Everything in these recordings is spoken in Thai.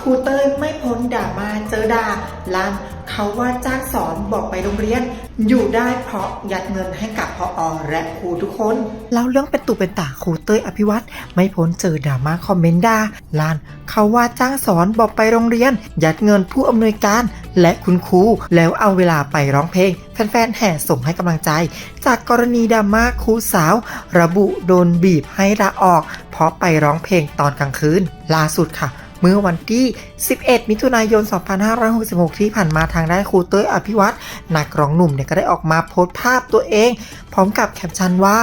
ครูเต้ยไม่พ้นด่ามาเจอด่าลันเขาว่าจ้างสอนบอกไปโรงเรียน อยู่ได้เพราะยัดเงินให้กับพออและครูทุกคนเล่าเรื่องเป็นตุเป็นตาครูเต้ยอภิวัตรไม่พ้นเจอด่ามาคอมเมนต์ด่าลานเขาว่าจ้างสอนบอกไปโรงเรียน ยัดเงินผู้อำนวยการและคุณครูแล้วเอาเวลาไปร้องเพลงแฟนๆแห่ส่งให้กำลังใจ จากกรณีดราม่าครูสาว ระบุโดนบีบให้ลาออก เพราะไปร้องเพลงตอนกลางคืนล่าสุดค่ะ เมื่อวันที่ 11 มิถุนายน 2566 ที่ผ่านมาทางด้านครูเต้ยอภิวัตรนักร้องหนุ่มเนี่ยก็ได้ออกมาโพสต์ภาพตัวเอง พร้อมกับแคปชั่นว่า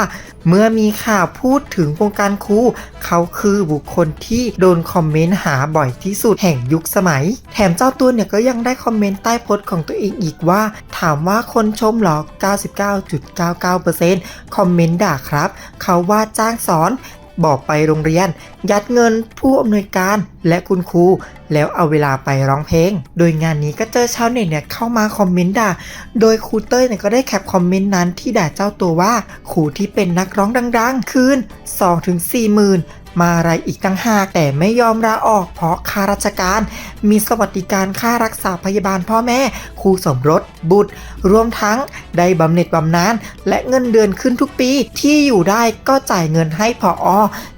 เมื่อมีข่าวพูดถึงวงการครูเขาคือบุคคลที่โดนคอมเมนต์หาบ่อยที่สุดแห่งยุคสมัย แถมเจ้าตัวเนี่ยก็ยังได้คอมเมนต์ใต้โพสต์ของตัวเองอีกว่า ถามว่าคนชมหรอ 99.99%คอมเมนต์ด่าครับ เขาว่าจ้างสอน บอกไปโรงเรียน ยัดเงินผู้อำนวยการและคุณครูแล้วเอาเวลาไปร้องเพลง โดยงานนี้ก็เจอชาวเน็ตเนี่ยเข้ามาคอมเมนต์ด่า โดยครูเต้ยเนี่ยก็ได้แคปคอมเมนต์นั้นที่ด่าเจ้าตัวว่าครูที่เป็นนักร้องดังๆ คืน 2-4หมื่นมาอะไรอีกตั้งหากแต่ไม่ยอมลาออกเพราะข้าราชการ มีสวัสดิการค่ารักษาพยาบาลพ่อแม่ครูสมรส บุตร รวมทั้งได้บำเหน็จบำนาญและเงินเดือนขึ้นทุกปีที่อยู่ได้ก็จ่ายเงินให้พออ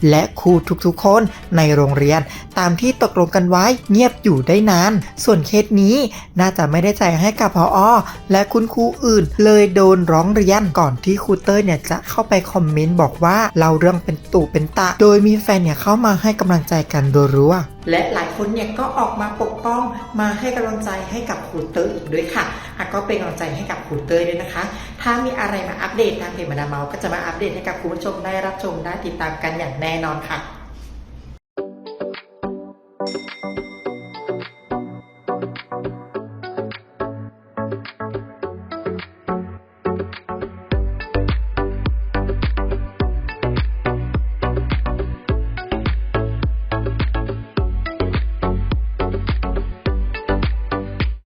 และครูทุกๆคนในโรงเรียน ตามที่ตกลงกันไว้เงียบอยู่ได้นาน ส่วนเคสนี้น่าจะไม่ได้ใจให้กับพออและคุณครูอื่น เลยโดนร้องเรียนก่อนที่ครูเต้ยเนี่ยจะเข้าไปคอมเมนต์บอกว่าเราเรื่องเป็นตู่เป็นตะ โดยมีแฟนเนี่ยเข้ามาให้กำลังใจกันรัวๆและหลายคนเนี่ยก็ออกมาปกป้องมาให้กำลังใจให้กับครูเต้ยอีกด้วยค่ะอะก็เป็นกำลังใจให้กับครูเต้ยด้วยนะคะ ถ้ามีอะไรมาอัปเดตทางเพจมาดามเมาก็จะมาอัปเดตให้กับคุณผู้ชมได้รับชมได้ติดตามกันอย่างแน่นอนค่ะ